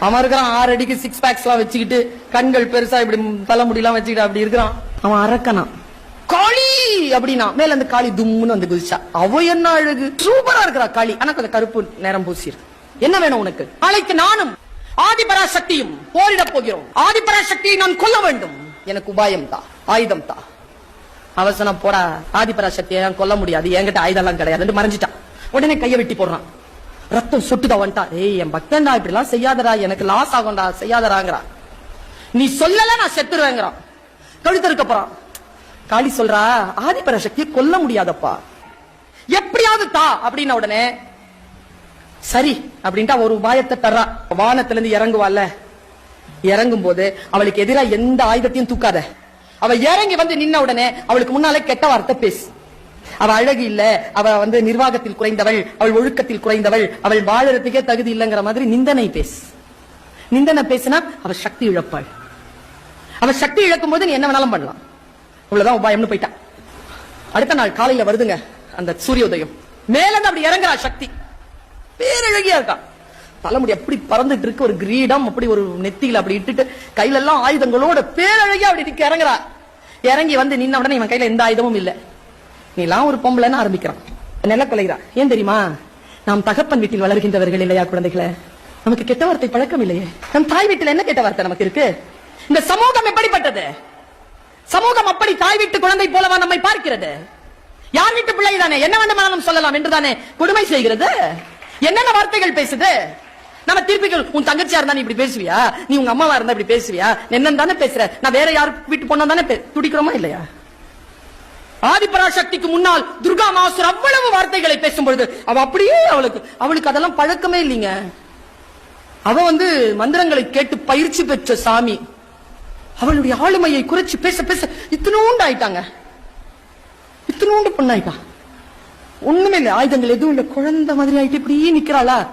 அவன் இருக்கிறான் ஆறு அடிக்கு சிக்ஸ் பேக்ஸ் எல்லாம் வச்சுக்கிட்டு கண்கள் பெருசா இப்படி தலைமுடி எல்லாம் வச்சுக்கிட்டு அப்படி இருக்கிறான். அவன் அரக்கனா. காளி அப்படின்னா மேல அந்த காளி தும்முன்னு வந்து குதிச்சா. அவ என்ன அழகு? சூப்பரா இருக்கிறா காளி. ஆனா கொஞ்சம் கருப்பு நேரம் பூசிரு. என்ன வேணும் உனக்கு? நாளைக்கு நானும் ஆதிபராசக்தியும் போரிடப் போகிறோம். ஆதிபராசக்தியை நான் கொல்ல வேண்டும். எனக்கு உபாயம் தான் ஆயுதம் தான் அவசரம் போடா. ஆதிபராசக்தியை நான் கொல்ல முடியாது. என்கிட்ட ஆயுதம் எல்லாம் கிடையாது மறைஞ்சிட்டான். உடனே கையை வெட்டி போடுறான். ரத்தம் சொட்டுதா வந்துட்டா? ஏய் என் பக்தன்டா இப்படி எல்லாம் செய்யாதடா எனக்கு லாஸ் ஆகும்டா செய்யாதடாங்கிறான் நீ சொல்லல நான் செத்துருவேங்கிறான். கழுத்தருக்கு போறான். காளி சொல்றா ஆதிபர சக்தியை கொல்ல முடியாதப்பா. எப்படியாவது தா அப்படின்ன உடனே சரி அப்படின்ட்டு ஒரு உபாயத்தை தர்றா. வானத்துல இருந்து இறங்குவாள்ல. இறங்கும் போது அவளுக்கு எதிராக எந்த ஆயுதத்தையும் தூக்காத. அவ இறங்கி வந்து நின்ன உடனே அவளுக்கு முன்னாலே கெட்ட வார்த்தை பேசு. அவ அழகு இல்ல அவ வந்து நிர்வாகத்தில் குறைந்தவள் அவள் ஒழுக்கத்தில் குறைந்தவள் அவள் வாழறதுக்கே தகுதி இல்லைங்கிற மாதிரி நிந்தனை பேசு. நிந்தனை பேசினா அவ சக்தி இழப்பாள். அவ சக்தி இழக்கும் போது நீ என்ன வேணாலும் பண்ணலாம். அவ்வளவுதான் உபாயம்னு போயிட்டான் அடுத்த நாள் காலையில வருதுங்க அந்த சூரிய உதயம் மேல அப்படி இறங்குறா சக்தி. பேரழகியா இருக்கா. தலைமுடி அப்படி பறந்துட்டு இருக்கு ஒரு கிரீடம் அப்படி ஒரு நெத்தியில அப்படி இட்டுட்டு கையில எல்லாம் ஆயுதங்களோட பேரழகியா அப்படி இறங்குறா. இறங்கி வந்து நின்ன உடனே இவன் கையில எந்த ஆயுதமும் இல்லை. நீ எல்லாம் ஒரு பொம்பளைன்னு ஆரம்பிக்கிறான். நெல்ல கொலைகிறான் ஏன் தெரியுமா? நாம் தகப்பன் வீட்டில் வளர்கின்றவர்கள் இல்லையா குழந்தைகளை? நமக்கு கெட்ட வார்த்தை பழக்கம் இல்லையே. நம் தாய் வீட்டில் என்ன கெட்ட வார்த்தை நமக்கு இருக்கு? இந்த சமூகம் எப்படிப்பட்டது? சமூகம் அப்படி தாய் வீட்டு குழந்தை போலவா நம்மை பார்க்கிறது? யார் வீட்டு பிள்ளை தானே? என்ன வேண்டுமானாலும் சொல்லலாம் என்றுதானே கொடுமை செய்கிறது? என்னென்ன வார்த்தைகள் பேசுது? நம்ம திருப்பிகள் உன் தங்கச்சியா இருந்தா நீ இப்படி பேசுவியா? நீ உங்க அம்மாவா இருந்தா இப்படி பேசுவியா? என்னன்னு தானே பேசுற. நான் வேற யார் வீட்டு பொண்ணா தானே பே- துடிக்கிறோமா இல்லையா? ஆதிபராசக்திக்கு முன்னால் துர்கா மாசுர் அவ்வளவு வார்த்தைகளை பேசும் பொழுது அவ அப்படியே அவளுக்கு அவளுக்கு அதெல்லாம் பழக்கமே இல்லைங்க. அவ வந்து மந்திரங்களை கேட்டு பயிற்சி பெற்ற சாமி. அவளுடைய ஆளுமையை குறைச்சு பேச பேச இத்தனோண்டு ஆயிட்டாங்க. இத்தனோண்டு பொண்ணாயிட்டா. ஒண்ணுமே இல்லை ஆயுதங்கள் எதுவும் இல்லை. குழந்தை மாதிரி ஆயிட்டு இப்படியே நிக்கிறாளா?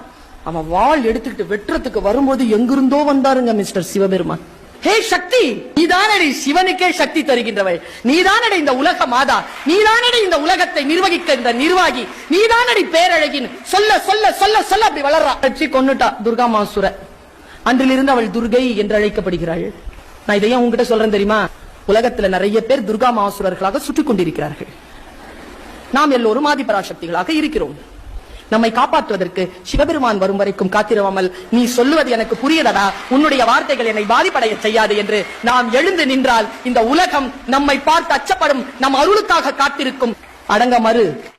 அவன் வாள் எடுத்துக்கிட்டு வெட்டுறதுக்கு வரும்போது எங்கிருந்தோ வந்தாருங்க மிஸ்டர் சிவபெருமான். ஹே சக்தி! நீதானடி சிவனுக்கே சக்தி தருகின்றவள் நீதானடி இந்த உலக மாதா. நீதானடி இந்த உலகத்தை நிர்வகிக்க இந்த நிர்வாகி. நீதானடி பேரழகின் சொல்ல சொல்ல சொல்ல சொல்ல அப்படி வளர்றா. வச்சு கொண்டுட்டா துர்கா மாசுர. அன்றிலிருந்து அவள் துர்கை என்று அழைக்கப்படுகிறாள். நான் இதையும் உங்ககிட்ட சொல்றேன் தெரியுமா? உலகத்துல நிறைய பேர் துர்கா மாசுரர்களாக சுற்றி கொண்டிருக்கிறார்கள். நாம் எல்லோரும் ஆதிபராசக்திகளாக இருக்கிறோம். நம்மை காப்பாற்றுவதற்கு சிவபெருமான் வரும் வரைக்கும் காத்திருவாமல் நீ சொல்லுவது எனக்கு புரியலடா? உன்னுடைய வார்த்தைகள் என்னை பாதிப்படைய செய்யாது என்று நாம் எழுந்து நின்றால் இந்த உலகம் நம்மை பார்த்து அச்சப்படும் நம் அருளுக்காக காத்திருக்கும். அடங்க மறு.